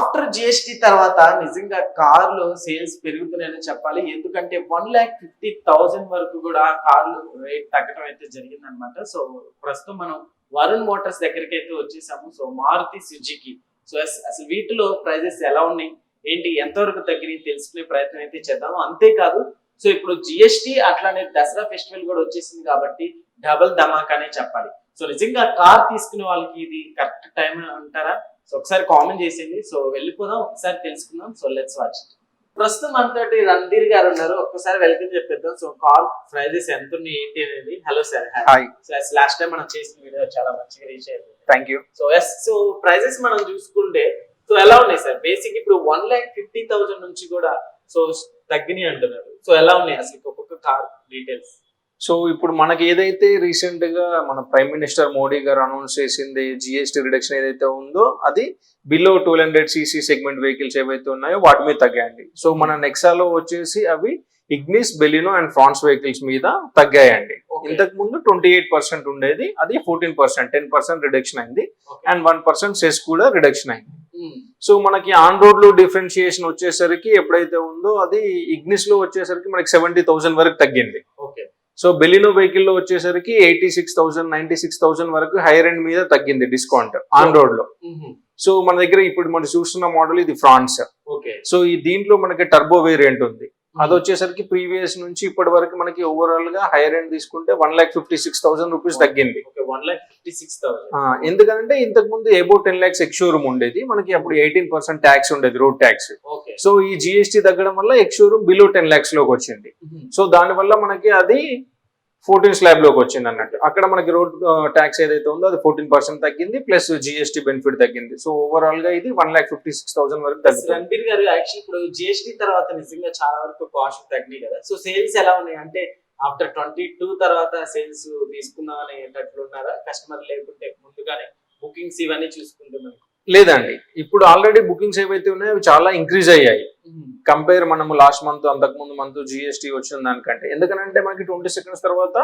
After GST తర్వాత నిజంగా కార్లు సేల్స్ పెరుగుతున్నాయని చెప్పాలి. ఎందుకంటే వన్ ల్యాక్ ఫిఫ్టీ థౌజండ్ వరకు కూడా కార్లు రేట్ తగ్గడం అయితే జరిగింది అనమాట సో ప్రస్తుతం మనం వరుణ్ మోటార్స్ దగ్గరికి అయితే వచ్చేసాము. So Maruti Suzuki. సో అసలు వీటిలో ప్రైజెస్ ఎలా ఉన్నాయి? ఏంటి? ఎంతవరకు తగ్గినాయి? తెలుసుకునే ప్రయత్నం అయితే చేద్దాము. అంతేకాదు సో ఇప్పుడు జిఎస్టి అట్లానే దసరా ఫెస్టివల్ కూడా వచ్చేసింది కాబట్టి డబుల్ ధమాకానే చెప్పాలి. సో నిజంగా కార్ తీసుకునే వాళ్ళకి ఇది కరెక్ట్ టైం అంటారా? సో ఒకసారి కామెంట్ చేసేయండి. సో వెళ్ళిపోదాం. ఒకసారి తెలుసుకుందాం. సో లెట్స్ వాచ్ ప్రస్తుతం అంతటి రణధీర్ గారు ఉన్నారు. ఒక్కసారి వెల్కమ్ చెప్పేద్దాం. సో కార్ ప్రైజెస్ ఎంత ఉన్నాయి ఏంటి అనేది? Hello sir hi so last time మనం చేసిన వీడియో చాలా మంచిగా రీచ్ అయింది. Thank you so yes so prices మనం చూసుకుంటే సో ఎలా ఉన్నాయి సార్ బేసిక్ ఇప్పుడు వన్ ల్యాక్ ఫిఫ్టీ థౌసండ్ నుంచి కూడా సో తగ్గినాయి అంటున్నారు. సో ఎలా ఉన్నాయి అసలు ఒక్కొక్క కార్ డీటెయిల్స్ సో ఇప్పుడు మనకి ఏదైతే రీసెంట్గా మన ప్రైమ్ మినిస్టర్ మోడీ గారు అనౌన్స్ చేసింది జిఎస్టీ రిడక్షన్ ఏదైతే ఉందో అది below two hundred CC segment vehicles ఏవైతే ఉన్నాయో వాటి మీద తగ్గాయండి. సో మన నెక్సాలో వచ్చేసి అవి Ignis Baleno and Fronx vehicles మీద తగ్గాయండి. ఇంతకు ముందు ట్వంటీ ఎయిట్ పర్సెంట్ ఉండేది అది fourteen percent ten percent reduction అయింది అండ్ వన్ పర్సెంట్ సెస్ కూడా రిడక్షన్ అయింది. సో మనకి ఆన్ రోడ్లో డిఫరెన్షియేషన్ వచ్చేసరికి ఎప్పుడైతే ఉందో అది ఇగ్నిస్లో వచ్చేసరికి మనకి సెవెంటీ థౌసండ్ వరకు తగ్గింది. సో బెలినో వెహికల్లో వచ్చేసరికి eighty six thousand ninety six thousand వరకు హైర్ ఎండ్ మీద తగ్గింది డిస్కౌంట్ ఆన్ రోడ్లో సో మన దగ్గర ఇప్పుడు మనం చూస్తున్న మోడల్ ఇది ఫ్రాన్స్. ఓకే. సో ఈ దీంట్లో మనకి టర్బో వేరియంట్ ఉంది. అది వచ్చేసరికి ప్రీవియస్ నుంచి ఇప్పటి వరకు మనకి ఓవరాల్గా హైర్ ఎండ్ తీసుకుంటే one lakh fifty six thousand rupees తగ్గింది. One lakh fifty six thousand ఆ, ఎందుకంటే ఇంతకు ముందు ఎబో టెన్ లాక్స్ ఎక్స్షోరూమ్ ఉండేది. మనకి అప్పుడు ఎయిటీన్ పర్సెంట్ ట్యాక్స్ ఉండేది రోడ్ ట్యాక్స్ ఓకే సో ఈ జిఎస్టీ తగ్గడం వల్ల ఎక్స్షోరూమ్ బిలో టెన్ లాక్స్లోకి వచ్చింది. సో దాని వల్ల మనకి అది ఫోర్టీన్ స్లాబ్లోకి వచ్చింది అన్నట్టు. అక్కడ మనకి రోడ్ ట్యాక్స్ ఏదైతే ఉందో అది ఫోర్టీన్ పర్సెంట్ తగ్గింది ప్లస్ జిఎస్టీ బెనిఫిట్ తగ్గింది. సో ఓవరాల్గా ఇది one lakh fifty six thousand వరకు తగ్గుతుంది. రణబీర్ గారు యాక్చువల్లీ ఇప్పుడు జిఎస్టీ తర్వాత నిజంగా చాలా వరకు కాస్ట్ తగ్గినాయి కదా. సో సేల్స్ ఎలా ఉన్నాయి? అంటే ఆఫ్టర్ ట్వంటీ టూ తర్వాత సేల్స్ తీసుకుందాం అనేటట్లు ఉన్నారా? కస్టమర్ లేకుంటే ముందుగానే బుకింగ్స్ ఇవన్నీ చూసుకుంటే మనకి లేదండి. ఇప్పుడు ఆల్రెడీ బుకింగ్స్ ఏవైతే ఉన్నాయో అవి చాలా ఇంక్రీజ్ అయ్యాయి. కంపేర్ మనము లాస్ట్ మంత్ అంతకు ముందు మంత్ జిఎస్టీ వచ్చిన దానికంటే. ఎందుకంటే మనకి ట్వంటీ సెకండ్స్ తర్వాత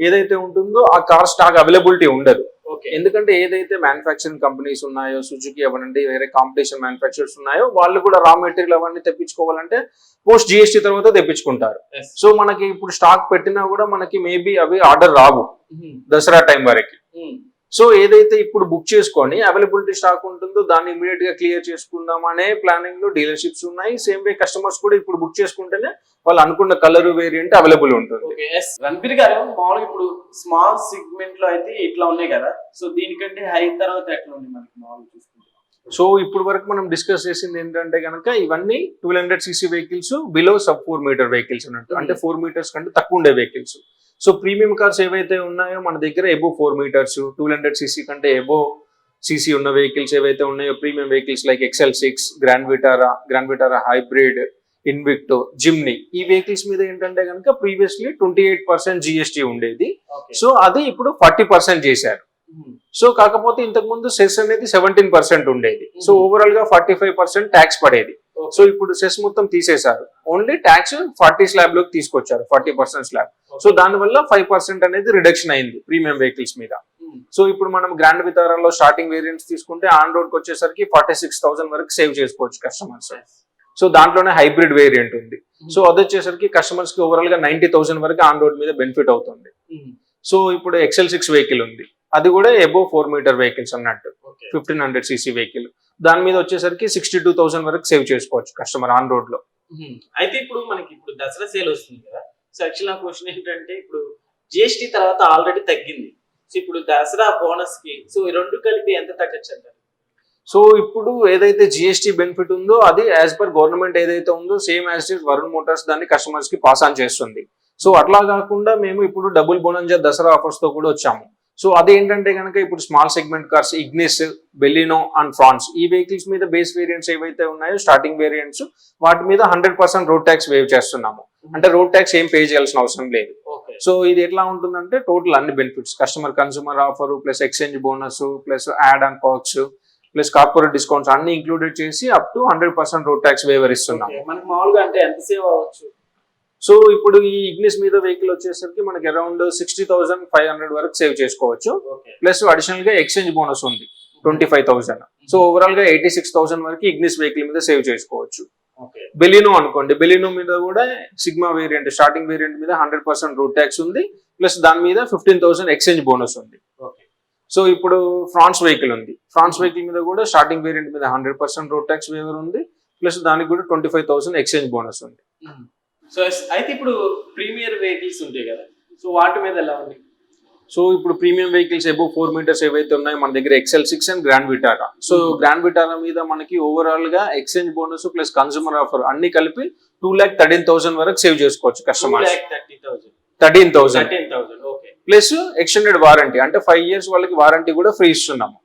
ఏదైతే ఉంటుందో ఆ కార్ స్టాక్ అవైలబిలిటీ ఉండదు. ఓకే ఎందుకంటే ఏదైతే మ్యానుఫాక్చరింగ్ కంపెనీస్ ఉన్నాయో సుజుకి అవనండి వేరే కాంపిటీషన్ మ్యానుఫాక్చర్స్ ఉన్నాయో వాళ్ళు కూడా రా మెటీరియల్ అవన్నీ తెప్పించుకోవాలంటే పోస్ట్ జిఎస్టీ తర్వాత తెప్పించుకుంటారు. సో మనకి ఇప్పుడు స్టాక్ పెట్టినా కూడా మనకి మేబీ అవి ఆర్డర్ రావు. దసరా టైం వరకు. సో ఏదైతే ఇప్పుడు బుక్ చేసుకొని అవైలబిలిటీ స్టాక్ ఉంటుందో దాన్ని ఇమీడియట్గా క్లియర్ చేసుకుందాం అనే ప్లానింగ్లో డీలర్షిప్స్ ఉన్నాయి. సేమ్ వే కస్టమర్స్ కూడా ఇప్పుడు బుక్ చేసుకుంటేనే వాళ్ళు అనుకున్న కలర్ వేరియంట్ అవైలబుల్ ఉంటుంది. రణబీర్ గారు మామూలుగా ఇప్పుడు స్మాల్ సెగ్మెంట్లో అయితే ఇట్లా ఉన్నాయి కదా. సో దీనికంటే హై తర్వాత ఎట్లా ఉంది మనకి మామూలుగా చూసుకుంటే? సో ఇప్పుడు వరకు మనం డిస్కస్ చేసింది ఏంటంటే కనుక ఇవన్నీ two hundred CC vehicles below sub four metre vehicles అన్నట్టు. అంటే ఫోర్ మీటర్స్ కంటే తక్కువ ఉండే వెహికల్స్ సో ప్రీమియం కార్స్ ఏవైతే ఉన్నాయో మన దగ్గర above four metres two hundred CC కంటే ఎబో సీసీ ఉన్న వెహికల్స్ ఏవైతే ఉన్నాయో premium vehicles like XL six Grand Vitara Grand Vitara hybrid Invicto Jimny ఈ వెహికల్స్ మీద ఏంటంటే కనుక previously twenty eight percent GST ఉండేది. సో అది ఇప్పుడు ఫార్టీ పర్సెంట్ చేశారు. సో కాకపోతే ఇంతకు ముందు సెస్ అనేది సెవెంటీన్ పర్సెంట్ ఉండేది. సో. ఓవరాల్గా ఫార్టీ ఫైవ్ పర్సెంట్ ట్యాక్స్ పడేది. సో ఇప్పుడు సెస్ మొత్తం తీసేశారు. ఓన్లీ ట్యాక్స్ ఫార్టీ స్లాబ్లోకి తీసుకొచ్చారు. ఫార్టీ పర్సెంట్ స్లాబ్ సో దాని వల్ల ఫైవ్ పర్సెంట్ అనేది రిడక్షన్ అయింది ప్రీమియం వెహికల్స్ మీద. సో ఇప్పుడు మనం గ్రాండ్ వితారాలో స్టార్టింగ్ వేరియంట్స్ తీసుకుంటే ఆన్ రోడ్కి వచ్చేసరికి ఫార్టీ సిక్స్ థౌసండ్ వరకు సేవ్ చేసుకోవచ్చు కస్టమర్స్ సో దాంట్లోనే హైబ్రిడ్ వేరియంట్ ఉంది. సో అది వచ్చేసరికి కస్టమర్స్కి ఓవరాల్గా నైన్టీ థౌసండ్ వరకు ఆన్ రోడ్ మీద బెనిఫిట్ అవుతుంది. సో ఇప్పుడు ఎక్సెల్ సిక్స్ వెహికల్ ఉంది. అది కూడా ఎబో ఫోర్ మీటర్ వెహికల్స్ అన్నట్టు. ఫిఫ్టీన్ హండ్రెడ్ సీసీ వెహికల్ దాని మీద వచ్చేసరికి సిక్స్టీ టూ థౌసండ్ వరకు సేవ్ చేసుకోవచ్చు కస్టమర్ ఆన్ రోడ్లో. అయితే ఇప్పుడు మనకి ఇప్పుడు దసరా సేల్ వస్తుంది కదా. సో యాక్చువల్ నా క్వశ్చన్ ఏంటంటే ఇప్పుడు జిఎస్టీ తర్వాత ఆల్రెడీ తగ్గింది. సో ఇప్పుడు దసరా బోనస్కి సో ఈ రెండు కలిపి ఎంత తగ్గచ్చు అంటారు? సో ఇప్పుడు ఏదైతే జిఎస్టీ బెనిఫిట్ ఉందో అది యాజ్ పర్ గవర్నమెంట్ ఏదైతే ఉందో same as is Varun Motors దాన్ని కస్టమర్స్కి పాస్ ఆన్ చేస్తుంది. సో అట్లా కాకుండా మేము ఇప్పుడు డబుల్ బోనంజా దసరా ఆఫర్స్తో కూడా వచ్చాము. సో అదేంటంటే కనుక ఇప్పుడు small segment cars Ignis Baleno and Fronx ఈ వెహికల్స్ మీద బేస్ వేరియంట్స్ ఏవైతే ఉన్నాయో స్టార్టింగ్ వేరియంట్స్ వాటి మీద hundred percent road tax waive చేస్తున్నాము. అంటే రోడ్ ట్యాక్స్ ఏం పే చేయాల్సిన అవసరం లేదు. సో ఇది ఎట్లా ఉంటుందంటే టోటల్ అన్ని benefits customer consumer offer plus exchange bonus plus add and packs plus corporate discounts అన్ని ఇంక్లూడెడ్ చేసి up to hundred percent road tax waiver ఇస్తున్నాం మనకి మామూలుగా అంటే ఎంత సేవ్ అవ్వచ్చు? సో ఇప్పుడు ఈ ఇగ్నిస్ మీద వెహికల్ వచ్చేసరికి మనకి around sixty thousand five hundred వరకు సేవ్ చేసుకోవచ్చు. ప్లస్ అడిషనల్గా ఎక్స్చేంజ్ బోనస్ ఉంది ట్వంటీ ఫైవ్ థౌసండ్ సో ఓవరాల్గా ఎయిటీ సిక్స్ థౌసండ్ వరకు ఇగ్నిస్ వెహికల్ మీద సేవ్ చేసుకోవచ్చు. బెలినో అనుకోండి బెలినో మీద కూడా సిగ్మా వేరియంట్ స్టార్టింగ్ వేరియంట్ మీద హండ్రెడ్ పర్సెంట్ రూట్ ట్యాక్స్ ఉంది ప్లస్ దాని మీద ఫిఫ్టీన్ థౌసండ్ ఎక్స్చేంజ్ బోనస్ ఉంది. సో ఇప్పుడు ఫ్రాన్స్ వెహికల్ ఉంది. ఫ్రాన్స్ వెహికల్ మీద కూడా స్టార్టింగ్ వేరియంట్ మీద hundred percent road tax waiver ఉంది ప్లస్ దానికి కూడా twenty five thousand exchange bonus ఉంది. సో అయితే ఇప్పుడు ప్రీమియర్ వెహికల్స్ ఉంటాయి కదా. సో వాటి మీద ఎలా ఉంది? సో ఇప్పుడు premium vehicles above four metres ఏవైతే ఉన్నాయో మన దగ్గర XL six and Grand Vitara so Grand Vitara మీద మనకి ఓవరాల్గా exchange bonus plus consumer offer అన్ని కలిపి టూ ల్యాక్ థర్టీన్ థౌసండ్ వరకు సేవ్ చేసుకోవచ్చు customers thirteen thousand plus extended warranty అంటే ఫైవ్ ఇయర్స్ వాళ్ళకి వారంటీ కూడా ఫ్రీ ఇస్తున్నాము.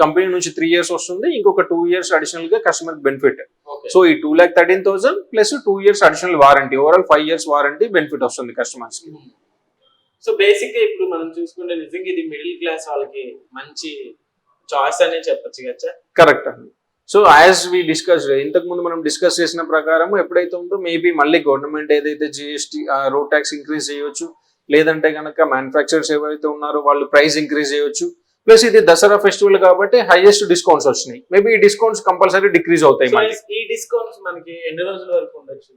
కంపెనీ నుంచి త్రీ ఇయర్స్ వస్తుంది ఇంకొక టూ ఇయర్స్ అడిషనల్గా కస్టమర్ బెనిఫిట్ సో ఈ two lakh thirteen thousand plus two years additional warranty overall five years warranty benefit వస్తుంది కస్టమర్స్కి. సో బేసిక్గా ఇప్పుడు మనం చూసుకుంటే నిజంగా ఇది మిడిల్ క్లాస్ వాళ్ళకి మంచి చాయిస్ అనే చెప్పొచ్చు కదా కరెక్ట్ అండి. సో యాజ్ వి డిస్కస్ ఇంతకు ముందు మనం డిస్కస్ చేసిన ప్రకారం ఎప్పుడైతే ఉందో మేబీ మళ్ళీ గవర్నమెంట్ ఏదైతే జిఎస్టీ రోడ్ ట్యాక్స్ ఇంక్రీజ్ చేయొచ్చు లేదంటే కనుక మ్యానుఫ్యాక్చరర్స్ ఎవరైతే ఉన్నారో వాళ్ళు ప్రైస్ ఇంక్రీజ్ చేయొచ్చు ప్లస్ ఇది దసరా ఫెస్టివల్ కాబట్టి హైయెస్ట్ డిస్కౌంట్స్ వచ్చినాయి. మేబీ ఈ డిస్కౌంట్స్ కంపల్సరీ డిక్రీజ్ అవుతాయి మళ్ళీ. ఈ డిస్కౌంట్స్ మనకి ఎన్ని రోజుల వరకు ఉండొచ్చు?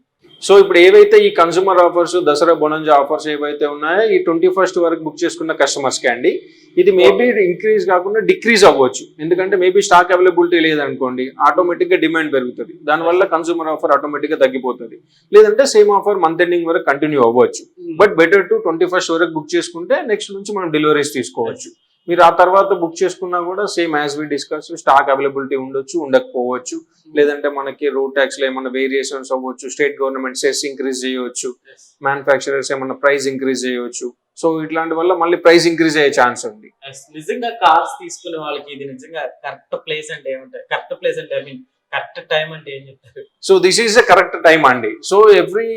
సో ఇప్పుడు ఏవైతే ఈ consumer offers Dussehra bonanza offers ఏవైతే ఉన్నాయో ఈ ట్వంటీ ఫస్ట్ వరకు బుక్ చేసుకున్న కస్టమర్స్కి అండి ఇది మేబీ ఇంక్రీజ్ కాకుండా డిక్రీజ్ అవ్వచ్చు. ఎందుకంటే మేబీ స్టాక్ అవైలబిలిటీ లేదనుకోండి ఆటోమేటిక్గా డిమాండ్ పెరుగుతుంది. దానివల్ల కన్సూమర్ ఆఫర్ ఆటోమేటిక్గా తగ్గిపోతుంది. లేదంటే సేమ్ ఆఫర్ మంత్ ఎండింగ్ వరకు కంటిన్యూ అవ్వచ్చు. But better to twenty first వరకు బుక్ చేసుకుంటే నెక్స్ట్ నుంచి మనం డెలివరీస్ తీసుకోవచ్చు. మీరు ఆ తర్వాత బుక్ చేసుకున్నా కూడా same as we discuss stock availability ఉండొచ్చు ఉండకపోవచ్చు. లేదంటే మనకి రోడ్ ట్యాక్స్లో ఏమైనా వేరియేషన్స్ అవ్వచ్చు స్టేట్ గవర్నమెంట్ సెస్ ఇంక్రీజ్ చేయవచ్చు మ్యానుఫ్యాక్చరర్స్ ఏమైనా ప్రైస్ ఇంక్రీజ్ చేయవచ్చు సో ఇట్లాంటి వల్ల మళ్ళీ ప్రైస్ ఇంక్రీజ్ అయ్యే ఛాన్స్ ఉంది. నిజంగా కార్స్ తీసుకునే వాళ్ళకి ఇది నిజంగా కరెక్ట్ ప్లేస్ అంటే ఏమంటారు కరెక్ట్ ప్లేస్ అంటే ఐ మీన్ కరెక్ట్ టైం అంటే ఏం చెప్తారు? So this is the correct time అండి. సో ఎవ్రీ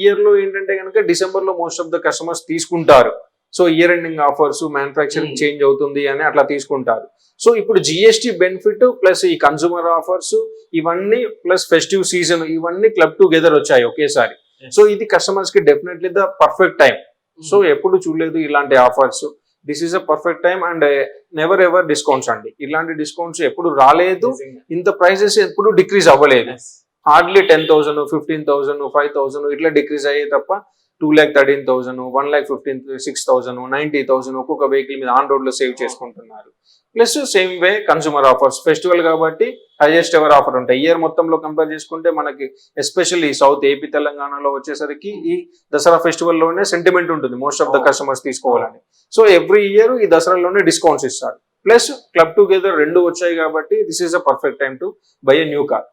ఇయర్లో ఏంటంటే కనుక డిసెంబర్లో మోస్ట్ ఆఫ్ ద కస్టమర్స్ తీసుకుంటారు. So year ending offers manufacturing. Change అవుతుంది అని అట్లా తీసుకుంటారు సో ఇప్పుడు జిఎస్టి బెనిఫిట్ ప్లస్ ఈ కన్సూమర్ ఆఫర్స్ ఇవన్నీ ప్లస్ ఫెస్టివ్ సీజన్ ఇవన్నీ క్లబ్ టుగెదర్ వచ్చాయి ఒకేసారి. సో ఇది కస్టమర్స్కి definitely the perfect time so ఎప్పుడు చూడలేదు ఇలాంటి offers this is a perfect time and never ever discounts అండి ఇలాంటి డిస్కౌంట్స్ ఎప్పుడు రాలేదు. ఇంత ప్రైజెస్ ఎప్పుడు డిక్రీజ్ అవ్వలేదు. Hardly ten thousand fifteen thousand five thousand ఇట్లా డిక్రీజ్ అయ్యే తప్ప two lakh thirteen thousand one lakh fifteen six thousand ninety thousand ఒక్కొక్క వెహికల్ మీద ఆన్ రోడ్లో సేవ్ చేసుకుంటున్నారు. Plus same way consumer offers festival కాబట్టి హైయెస్ట్ ఎవర్ ఆఫర్ ఉంటాయి. Year మొత్తంలో కంపేర్ చేసుకుంటే మనకి ఎస్పెషల్లీ సౌత్ ఏపీ తెలంగాణలో వచ్చేసరికి ఈ దసరా ఫెస్టివల్లోనే సెంటిమెంట్ ఉంటుంది మోస్ట్ ఆఫ్ ద. కస్టమర్స్ తీసుకోవాలని. సో ఎవ్రీ ఇయర్ ఈ దసరాలోనే డిస్కౌంట్స్ ఇస్తారు. ప్లస్ క్లబ్ టుగెదర్ రెండు వచ్చాయి కాబట్టి this is a perfect time to buy a new car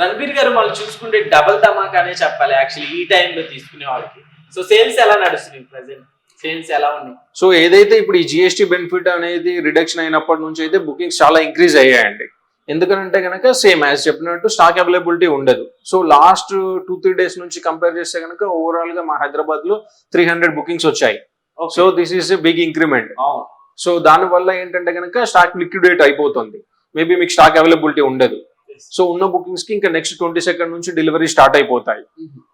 Ranbir గారు మళ్ళీ చూసుకుంటే డబల్ ధమాకా అనే చెప్పాలి. యాక్చువల్లీ ఈ టైంలో తీసుకునే వాళ్ళకి. సో సేల్స్ ఎలా నడుస్తున్నాయి ప్రజెంట్ సేల్స్ ఎలా ఉన్నాయి? సో ఏదైతే ఇప్పుడు ఈ జిఎస్టీ బెనిఫిట్ అనేది రిడక్షన్ అయినప్పటి నుంచి అయితే బుకింగ్స్ చాలా ఇంక్రీజ్ అయ్యాయండి. ఎందుకంటే కనుక సేమ్ యాజ్ చెప్పినట్టు స్టాక్ అవైలబిలిటీ ఉండదు. So last two three days నుంచి కంపేర్ చేస్తే కనుక ఓవరాల్గా మా హైదరాబాద్లో త్రీ హండ్రెడ్ బుకింగ్స్ వచ్చాయి. So this is a big increment so దాని వల్ల ఏంటంటే కనుక స్టాక్ లిక్విడేట్ అయిపోతుంది. మేబీ మీకు స్టాక్ అవైలబిలిటీ ఉండదు. సో ఉన్న బుకింగ్స్కి ఇంకా నెక్స్ట్ ట్వంటీ సెకండ్ నుంచి డెలివరీ స్టార్ట్ అయిపోతాయి.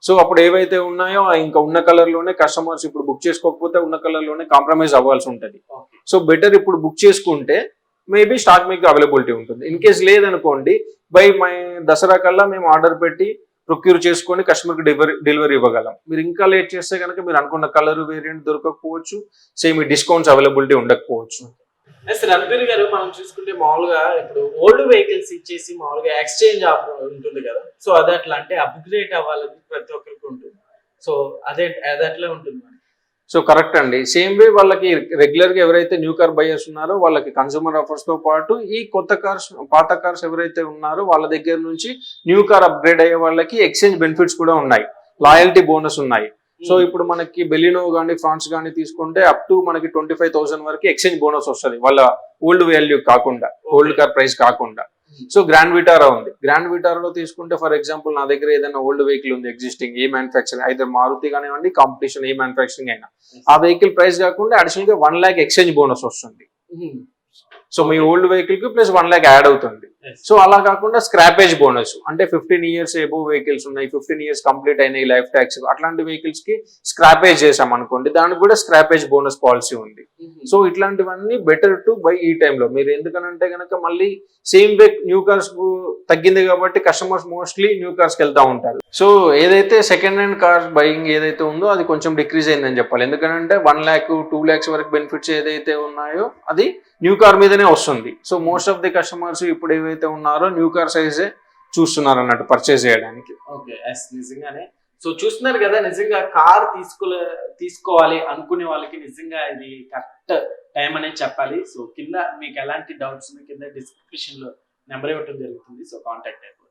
సో అప్పుడు ఏవైతే ఉన్నాయో ఇంకా ఉన్న కలర్లోనే కస్టమర్స్ ఇప్పుడు బుక్ చేసుకోకపోతే ఉన్న కలర్లోనే కాంప్రమైజ్ అవ్వాల్సి ఉంటుంది. సో బెటర్ ఇప్పుడు బుక్ చేసుకుంటే మేబీ స్టాక్ మీకు అవైలబిలిటీ ఉంటుంది. ఇన్ కేస్ లేదనుకోండి బై మై దసరా కల్లా మేము ఆర్డర్ పెట్టి ప్రొక్యూర్ చేసుకొని కస్టమర్కి డెలివరీ డెలివరీ ఇవ్వగలం. మీరు ఇంకా లేట్ చేస్తే కనుక మీరు అనుకున్న కలర్ వేరియంట్ దొరకకపోవచ్చు సేమ్ డిస్కౌంట్స్ అవైలబిలిటీ ఉండకపోవచ్చు. రణబీర్ గారు మనం చూసుకుంటే మామూలుగా ఇప్పుడు ఓల్డ్ వెహికల్స్ ఇచ్చేసి మామూలుగా ఎక్స్చేంజ్ ఆఫర్ ఉంటుంది కదా. సో అది అట్లా అంటే అప్గ్రేడ్ అవ్వాలని ప్రతి ఒక్కరికి ఉంటుంది. సో అదే అది అట్లా ఉంటుంది మరి. సో కరెక్ట్ అండి. సేమ్ వే వాళ్ళకి రెగ్యులర్గా ఎవరైతే న్యూ కార్ బయర్స్ ఉన్నారో వాళ్ళకి కన్సూమర్ ఆఫర్స్తో పాటు ఈ కొత్త కార్స్ పాత కార్స్ ఎవరైతే ఉన్నారో వాళ్ళ దగ్గర నుంచి న్యూ కార్ అప్గ్రేడ్ అయ్యే వాళ్ళకి ఎక్స్చేంజ్ బెనిఫిట్స్ కూడా ఉన్నాయి. లాయల్టీ బోనస్ ఉన్నాయి. సో ఇప్పుడు మనకి బెలినో కానీ ఫ్రాన్స్ కానీ తీసుకుంటే అప్ టు మనకి ట్వంటీ ఫైవ్ థౌసండ్ వరకు ఎక్స్చేంజ్ బోనస్ వస్తుంది. వాళ్ళ ఓల్డ్ వాల్యూ కాకుండా ఓల్డ్ కార్ ప్రైస్ కాకుండా. సో గ్రాండ్ విటారా ఉంది. గ్రాండ్ విటారాలో తీసుకుంటే ఫర్ ఎగ్జాంపుల్ నా దగ్గర ఏదైనా ఓల్డ్ వెహికల్ ఉంది ఎగ్జిస్టింగ్ ఏ మ్యానుఫాక్చరింగ్ అయితే మారుతి కానివ్వండి కాంపిటీషన్ ఏ మ్యానుఫాక్చరింగ్ అయినా. ఆ వెహికల్ ప్రైస్ కాకుండా అడిషనల్గా వన్ ల్యాక్ ఎక్స్చేంజ్ బోనస్ వస్తుంది. సో మీ ఓల్డ్ వెహికల్కి ప్లస్ వన్ ల్యాక్ యాడ్ అవుతుంది. సో అలా కాకుండా స్క్రాపేజ్ బోనస్ అంటే ఫిఫ్టీన్ ఇయర్స్ ఎబో వెహికల్స్ ఉన్నాయి ఫిఫ్టీన్ ఇయర్స్ కంప్లీట్ అయినాయి లైఫ్ ట్యాక్స్ అట్లాంటి వెహికల్స్కి స్క్రాపేజ్ చేసాం అనుకోండి దానికి కూడా స్క్రాపేజ్ బోనస్ పాలసీ ఉంది. సో ఇట్లాంటివన్నీ బెటర్ టు బై ఈ టైంలో మీరు ఎందుకనంటే కనుక మళ్ళీ సేమ్ వే న్యూ కార్స్ తగ్గింది కాబట్టి కస్టమర్స్ మోస్ట్లీ న్యూ కార్స్కి వెళ్తూ ఉంటారు. సో ఏదైతే సెకండ్ హ్యాండ్ కార్స్ బయింగ్ ఏదైతే ఉందో అది కొంచెం డిక్రీజ్ అయిందని చెప్పాలి. ఎందుకంటే వన్ ల్యాక్ టూ ల్యాక్స్ వరకు బెనిఫిట్స్ ఏదైతే ఉన్నాయో అది న్యూ కార్ మీదనే వస్తుంది. So most of the customers ఇప్పుడు ఏవైతే ఉన్నారో న్యూ కార్ సైజే చూస్తున్నారు అన్నట్టు పర్చేస్ చేయడానికి. ఓకే ఎస్ నిజంగానే. సో చూస్తున్నారు కదా నిజంగా కార్ తీసుకో తీసుకోవాలి అనుకునే వాళ్ళకి నిజంగా ఇది కరెక్ట్ టైం అనేది చెప్పాలి. సో కింద మీకు ఎలాంటి డౌట్స్ కింద డిస్క్రిప్షన్లో నెంబర్ ఇవ్వడం జరుగుతుంది. సో కాంటాక్ట్ అయిపోతుంది